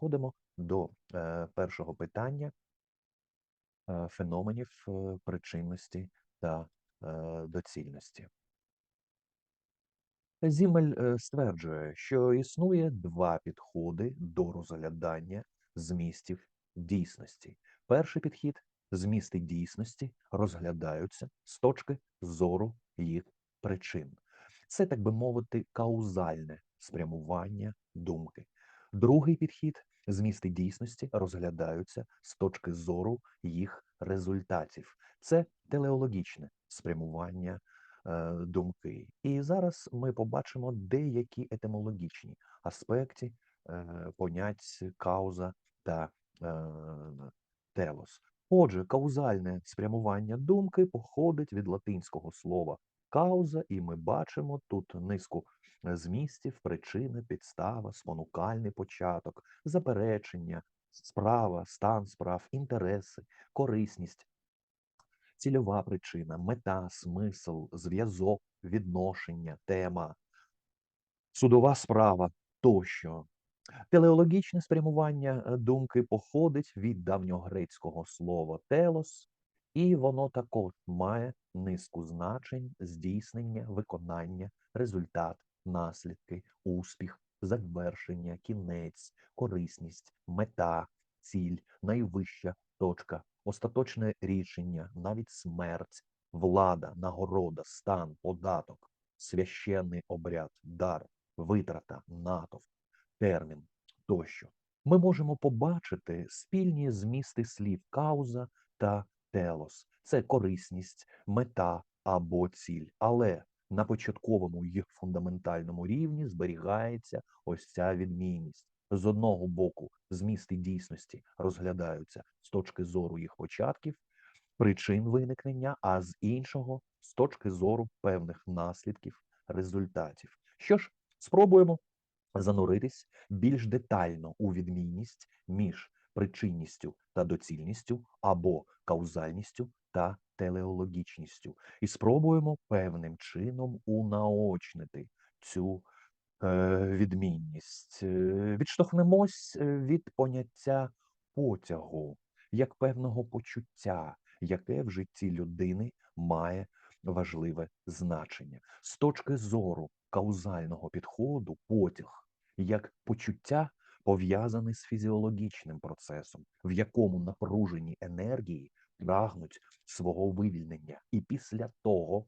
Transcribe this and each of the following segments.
переходимо до е, першого питання е, феноменів е, причинності та доцільності. Зімель стверджує, що існує два підходи до розглядання змістів дійсності. Перший підхід змісти дійсності розглядаються з точки зору їх причин. Це, так би мовити, каузальне спрямування думки. Другий підхід змісти дійсності розглядаються з точки зору їх результатів. Це телеологічне спрямування е, думки. І зараз ми побачимо деякі етимологічні аспекти е, понять кауза та е, телос. Отже, каузальне спрямування думки походить від латинського слова кауза, і ми бачимо тут низку е, змістів, причини, підстава, спонукальний початок, заперечення, справа, стан справ, інтереси, корисність, цільова причина, мета, смисл, зв'язок, відношення, тема, судова справа тощо. Телеологічне спрямування е, думки походить від давньогрецького слова телос, і воно також має низку значень здійснення, виконання, результат, наслідки, успіх, завершення, кінець, корисність, мета, ціль, найвища точка, остаточне рішення, навіть смерть, влада, нагорода, стан, податок, священний обряд, дар, витрата, натовп, термін тощо. Ми можемо побачити спільні змісти слів кауза та телос. Це корисність, мета або ціль. Але на початковому їх фундаментальному рівні зберігається ось ця відмінність. З одного боку, змісти дійсності розглядаються з точки зору їх початків, причин виникнення, а з іншого з точки зору певних наслідків, результатів. Що ж, спробуємо зануритись більш детально у відмінність між причинністю та доцільністю або каузальністю та телеологічністю, і спробуємо певним чином унаочнити цю е, відмінність. Е, Відштовхнемось е, від поняття потягу як певного почуття, яке в житті людини має важливе значення. З точки зору каузального підходу, потяг як почуття пов'язане з фізіологічним процесом, в якому напружені енергії прагнуть свого вивільнення. І після того,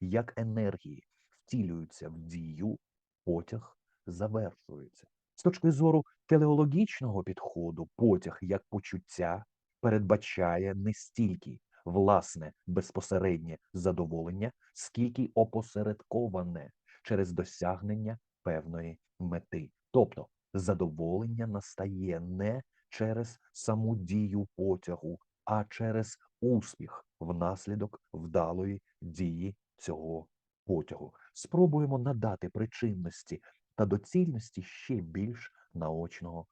як енергії втілюються в дію, потяг завершується. З точки зору телеологічного підходу, потяг як почуття передбачає не стільки власне безпосереднє задоволення, скільки опосередковане через досягнення певної мети. Тобто задоволення настає не через саму дію потягу, а через успіх внаслідок вдалої дії цього потягу. Спробуємо надати причинності та доцільності ще більш наочного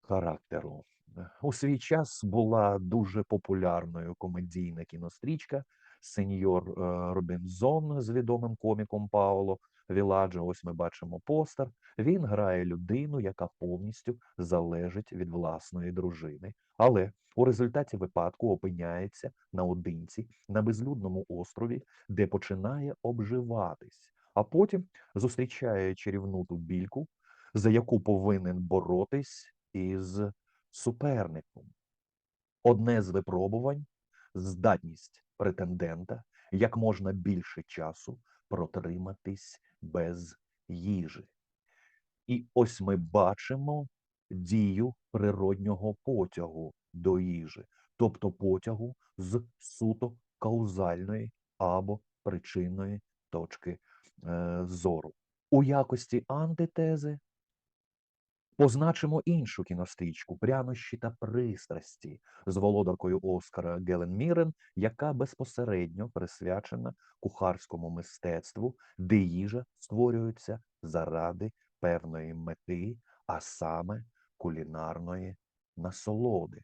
характеру. У свій час була дуже популярною комедійна кінострічка Сеньор е, Робінзон з відомим коміком Пауло Віладжо. Ось ми бачимо постер. Він грає людину, яка повністю залежить від власної дружини, але у результаті випадку опиняється наодинці на безлюдному острові, де починає обживатись, а потім зустрічає чарівну тубільку, за яку повинен боротись із суперником. Одне з випробувань здатність претендента як можна більше часу протриматись без їжі. І ось ми бачимо дію природнього потягу до їжі, тобто потягу з суто каузальної або причинної точки е, зору. У якості антитези Позначимо іншу кінострічку прянощі та пристрасті з володаркою Оскара Гелен Мірен, яка безпосередньо присвячена кухарському мистецтву, де їжа створюється заради певної мети, а саме кулінарної насолоди.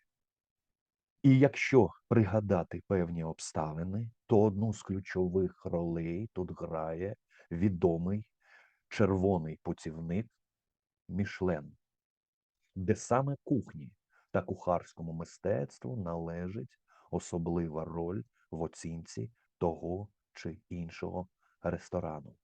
І якщо пригадати певні обставини, то одну з ключових ролей тут грає відомий червоний путівник Мішлен. Де саме кухні та кухарському мистецтву належить особлива роль в оцінці того чи іншого ресторану.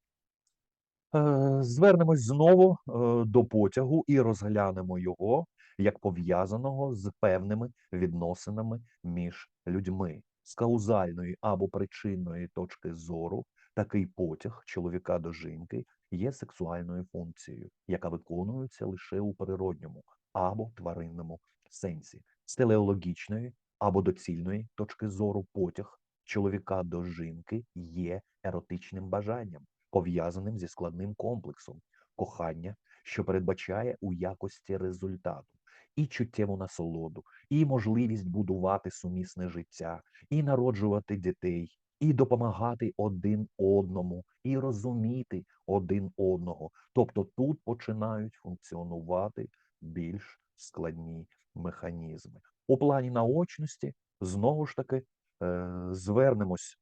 Е, Звернемось знову е, до потягу і розглянемо його як пов'язаного з певними відносинами між людьми. З каузальної або причинної точки зору такий потяг чоловіка до жінки є сексуальною функцією, яка виконується лише у природньому або тваринному сенсі. З телеологічної або доцільної точки зору потяг чоловіка до жінки є еротичним бажанням пов'язаним зі складним комплексом кохання, що передбачає у якості результату і чуттєву насолоду, і можливість будувати сумісне життя, і народжувати дітей, і допомагати один одному, і розуміти один одного. Тобто тут починають функціонувати більш складні механізми. У плані наочності знову ж таки е, звернемось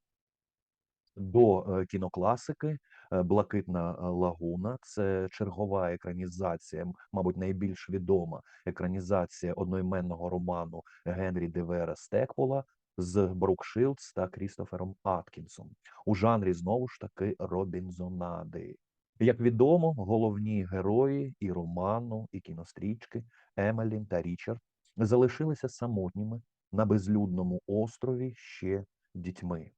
до е, кінокласики е, Блакитна лагуна це чергова екранізація, мабуть, найбільш відома екранізація одноіменного роману Генрі Девера Стекпола з Брук Шилдс та Крістофером Аткінсом у жанрі знову ж таки Робінзонади. Як відомо, головні герої і роману, і кінострічки Емелін та Річард залишилися самотніми на безлюдному острові ще дітьми.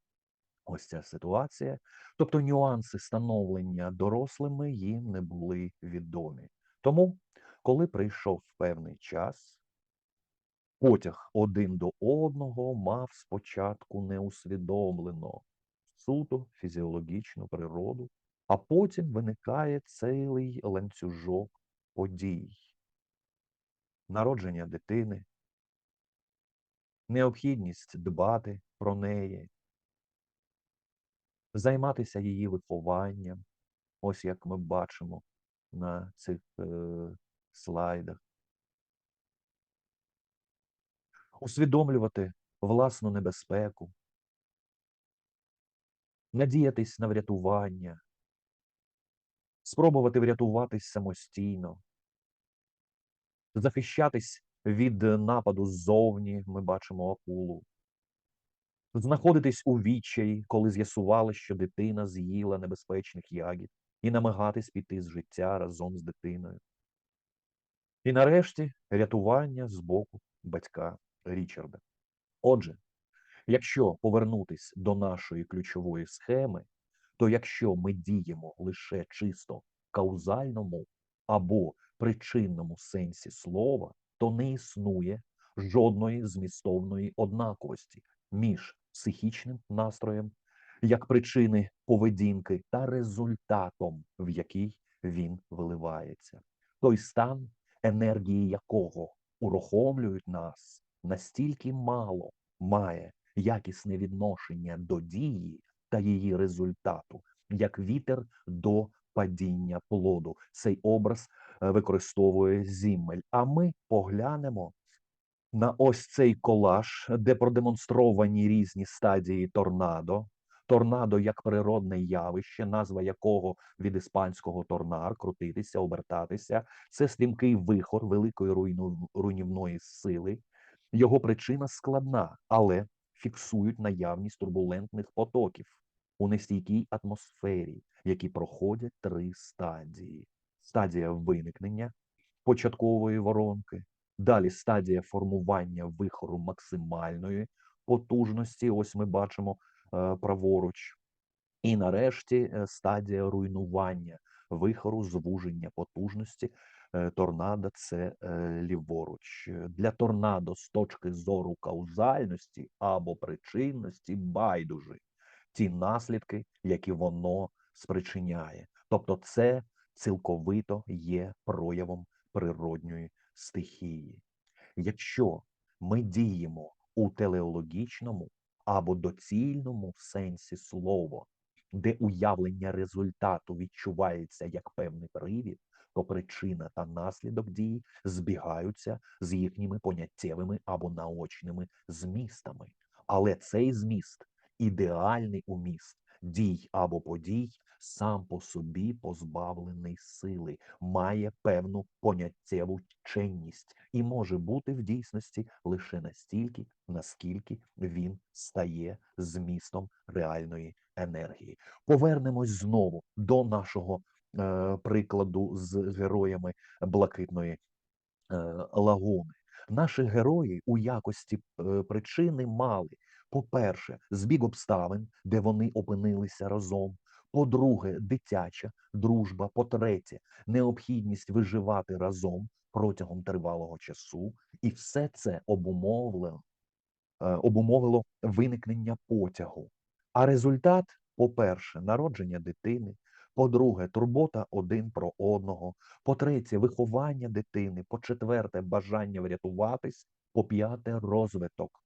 Ось ця ситуація. Тобто нюанси становлення дорослими їм не були відомі. Тому, коли прийшов певний час, потяг один до одного мав спочатку неусвідомлено суто фізіологічну природу, а потім виникає цілий ланцюжок подій, народження дитини, необхідність дбати про неї, займатися її вихованням, ось як ми бачимо на цих е, слайдах, усвідомлювати власну небезпеку, надіятись на врятування, спробувати врятуватись самостійно, захищатись від нападу ззовні, ми бачимо акулу, знаходитись у відчаї, коли з'ясували, що дитина з'їла небезпечних ягід, і намагатись піти з життя разом з дитиною. І нарешті рятування з боку батька Річарда. Отже, якщо повернутись до нашої ключової схеми, то якщо ми діємо лише чисто каузальному або причинному сенсі слова, то не існує жодної змістовної однаковості між психічним настроєм як причини поведінки та результатом, в який він виливається. Той стан, енергії якого урухомлюють нас, настільки мало має якісне відношення до дії та її результату, як вітер до падіння плоду. Цей образ е, використовує Зіммель. А ми поглянемо на ось цей колаж, де продемонстровані різні стадії торнадо. Торнадо як природне явище, назва якого від іспанського торнар крутитися, обертатися. Це стрімкий вихор великої руйну, руйнівної сили. Його причина складна, але фіксують наявність турбулентних потоків у нестійкій атмосфері, які проходять три стадії: стадія виникнення початкової воронки, далі стадія формування вихору максимальної потужності. Ось ми бачимо е, праворуч. І нарешті е, стадія руйнування вихору, звуження потужності. Е, Торнадо це ліворуч. Для торнадо з точки зору каузальності або причинності байдужі ті наслідки, які воно спричиняє. Тобто, це цілковито є проявом природньої стихії. Якщо ми діємо у телеологічному або доцільному сенсі слова, де уявлення результату відчувається як певний привід, то причина та наслідок дії збігаються з їхніми поняттєвими або наочними змістами. Але цей зміст ідеальний уміст, дій або подій сам по собі позбавлений сили, має певну поняттєву чинність і може бути в дійсності лише настільки, наскільки він стає змістом реальної енергії. Повернемось знову до нашого е, прикладу з героями блакитної е, лагуни. Наші герої у якості е, причини мали, по-перше, збіг обставин, де вони опинилися разом. По-друге, дитяча дружба. По-третє, необхідність виживати разом протягом тривалого часу, і все це обумовлено, е, обумовило виникнення потягу. А результат, по-перше, народження дитини, по-друге, турбота один про одного, по-третє, виховання дитини, по-четверте, бажання врятуватись, по-п'яте, розвиток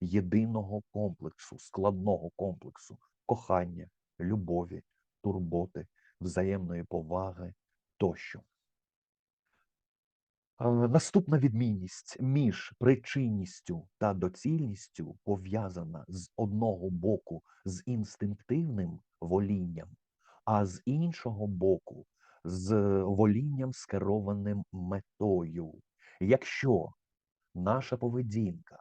єдиного комплексу, складного комплексу кохання, любові, турботи, взаємної поваги тощо. Е, Наступна відмінність між причинністю та доцільністю пов'язана з одного боку з інстинктивним волінням, а з іншого боку з волінням скерованим метою. Якщо наша поведінка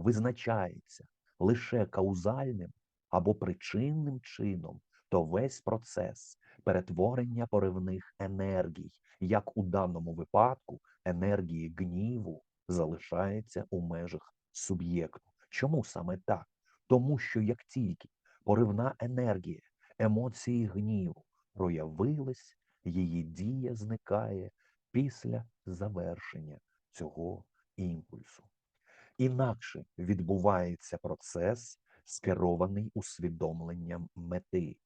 визначається лише каузальним або причинним чином, то весь процес перетворення поривних енергій, як у даному випадку, енергії гніву, залишається у межах суб'єкту. Чому саме так? Тому що як тільки поривна енергія, емоції гніву проявились, її дія зникає після завершення цього імпульсу. Інакше відбувається процес, скерований усвідомленням мети.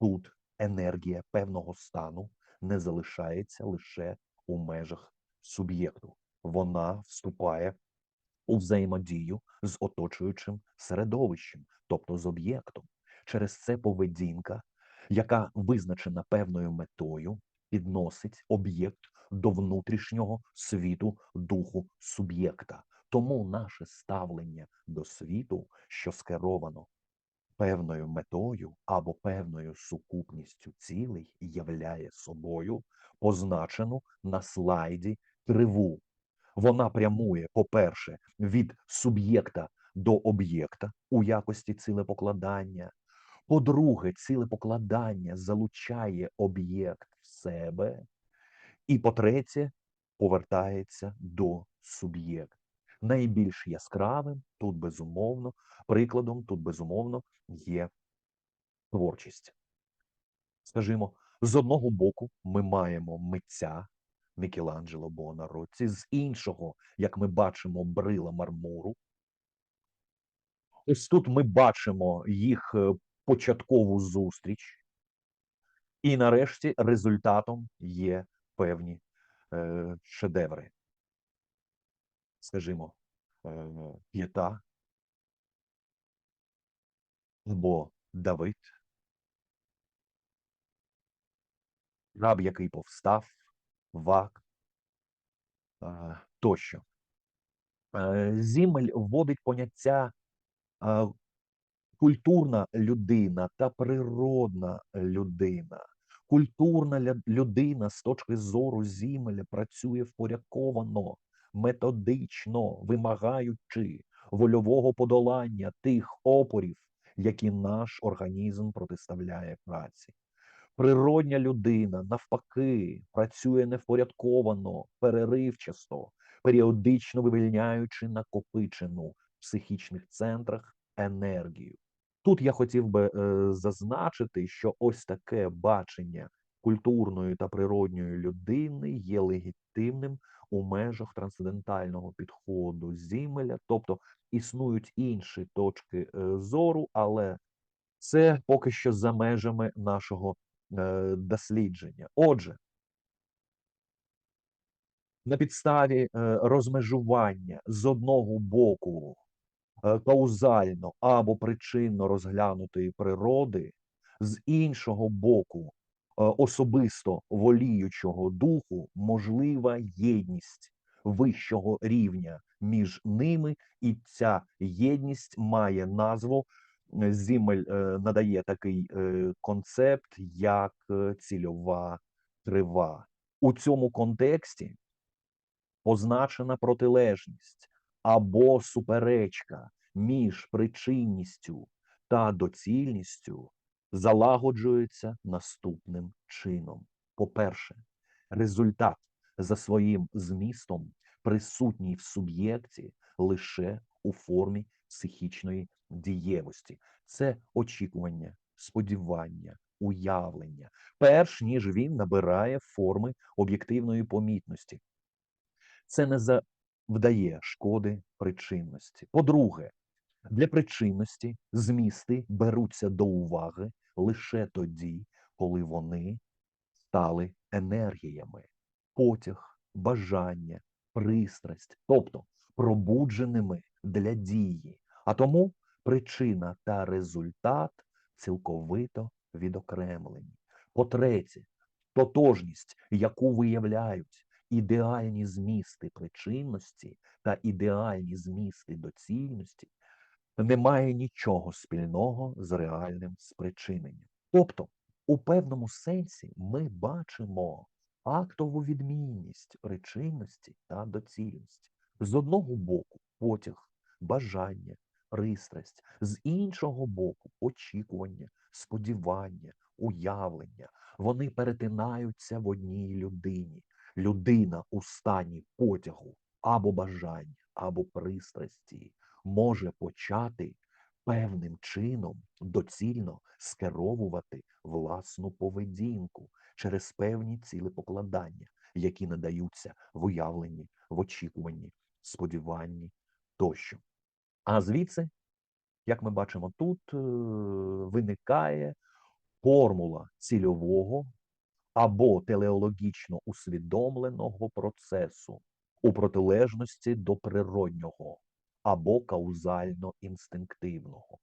Тут енергія певного стану не залишається лише у межах суб'єкту. Вона вступає у взаємодію з оточуючим середовищем, тобто з об'єктом. Через це поведінка, яка визначена певною метою, підносить об'єкт до внутрішнього світу духу суб'єкта. Тому наше ставлення до світу, що скеровано певною метою або певною сукупністю цілей, являє собою позначену на слайді криву. Вона прямує, по-перше, від суб'єкта до об'єкта у якості цілепокладання. По-друге, цілепокладання залучає об'єкт в себе. І по-третє, повертається до суб'єкта. Найбільш яскравим тут безумовно, прикладом тут безумовно є творчість. Скажімо, з одного боку ми маємо митця Мікеланджело Буонаротті, з іншого, як ми бачимо, брила мармуру. Ось тут ми бачимо їх е, початкову зустріч, і нарешті результатом є певні е, шедеври. Скажімо, е, п'єта або Давид, раб, який повстав, вак е, тощо. Е, Зімель вводить поняття культурна людина та природна людина. Культурна людина з точки зору Зімеля працює впорядковано, методично, вимагаючи вольового подолання тих опорів, які наш організм протиставляє праці. Природня людина, навпаки, працює невпорядковано, переривчасто, періодично вивільняючи накопичену в психічних центрах енергію. Тут я хотів би е, зазначити, що ось таке бачення культурної та природньої людини є легітимним у межах трансцендентального підходу Зімеля, тобто існують інші точки е, зору, але це поки що за межами нашого е, дослідження. Отже, на підставі е, розмежування з одного боку каузально або причинно розглянутої природи, з іншого боку особисто воліючого духу можлива єдність вищого рівня між ними, і ця єдність має назву е, Зімель е, надає такий е, концепт, як е, цільова крива. У цьому контексті позначена протилежність або суперечка між причинністю та доцільністю залагоджується наступним чином. По-перше, результат за своїм змістом присутній в суб'єкті лише у формі психічної дієвості. Це очікування, сподівання, уявлення, перш ніж він набирає форми об'єктивної помітності. Це не завдає шкоди причинності. По-друге, для причинності змісти беруться до уваги лише тоді, коли вони стали енергіями, потяг, бажання, пристрасть, тобто пробудженими для дії. А тому причина та результат цілковито відокремлені. По-третє, тотожність, яку виявляють ідеальні змісти причинності та ідеальні змісти доцільності, не має нічого спільного з реальним спричиненням. Тобто, у певному сенсі ми бачимо актову відмінність причинності та доцільності. З одного боку потяг, бажання, пристрасть, з іншого боку очікування, сподівання, уявлення. Вони перетинаються в одній людині. Людина у стані потягу або бажання, або пристрасті може почати певним чином доцільно скеровувати власну поведінку через певні цілепокладання, які надаються в уявленні, в очікуванні, сподіванні тощо. А звідси, як ми бачимо тут, е, виникає формула цільового або телеологічно усвідомленого процесу у протилежності до природнього або каузально-інстинктивного.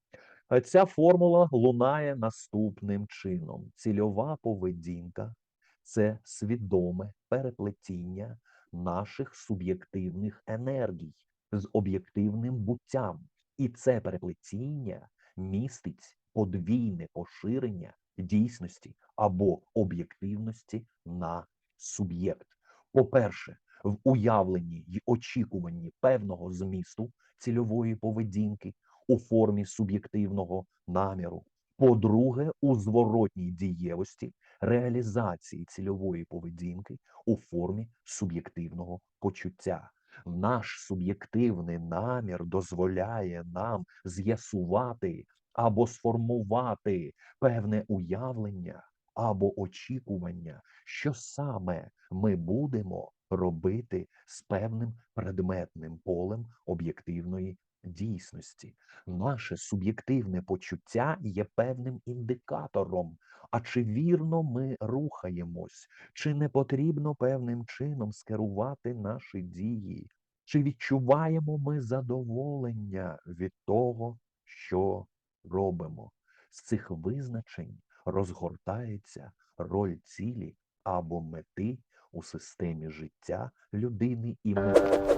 Е, Ця формула лунає наступним чином: цільова поведінка це свідоме переплетіння наших суб'єктивних енергій з об'єктивним буттям. І це переплетіння містить подвійне поширення дійсності або об'єктивності на суб'єкт. По-перше, в уявленні й очікуванні певного змісту цільової поведінки у формі суб'єктивного наміру. По-друге, у зворотній дієвості реалізації цільової поведінки у формі суб'єктивного почуття. Наш суб'єктивний намір дозволяє нам з'ясувати або сформувати певне уявлення або очікування, що саме ми будемо робити з певним предметним полем об'єктивної дійсності. Наше суб'єктивне почуття є певним індикатором. А чи вірно ми рухаємось, чи не потрібно певним чином скерувати наші дії? Чи відчуваємо ми задоволення від того, що робимо? З цих визначень розгортається роль цілі або мети у системі життя людини і мислення.